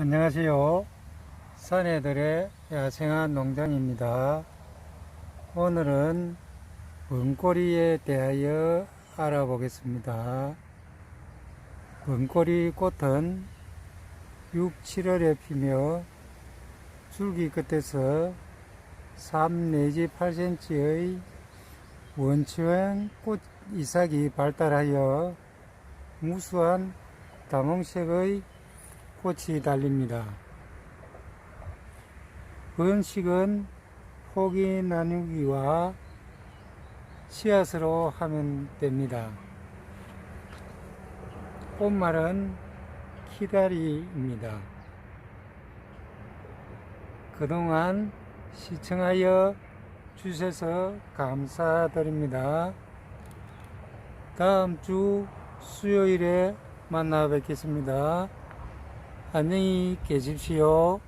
안녕하세요. 사내들의 야생한 농장입니다. 오늘은 원꼬리에 대하여 알아보겠습니다. 원꼬리 꽃은 6, 7월에 피며 줄기 끝에서 3 내지 8cm의 원추형 꽃 이삭이 발달하여 무수한 다몽색의 꽃이 달립니다. 번식은 포기 나누기와 씨앗으로 하면 됩니다. 꽃말은 키다리입니다. 그동안 시청하여 주셔서 감사드립니다. 다음 주 수요일에 만나 뵙겠습니다. 안녕히 계십시오.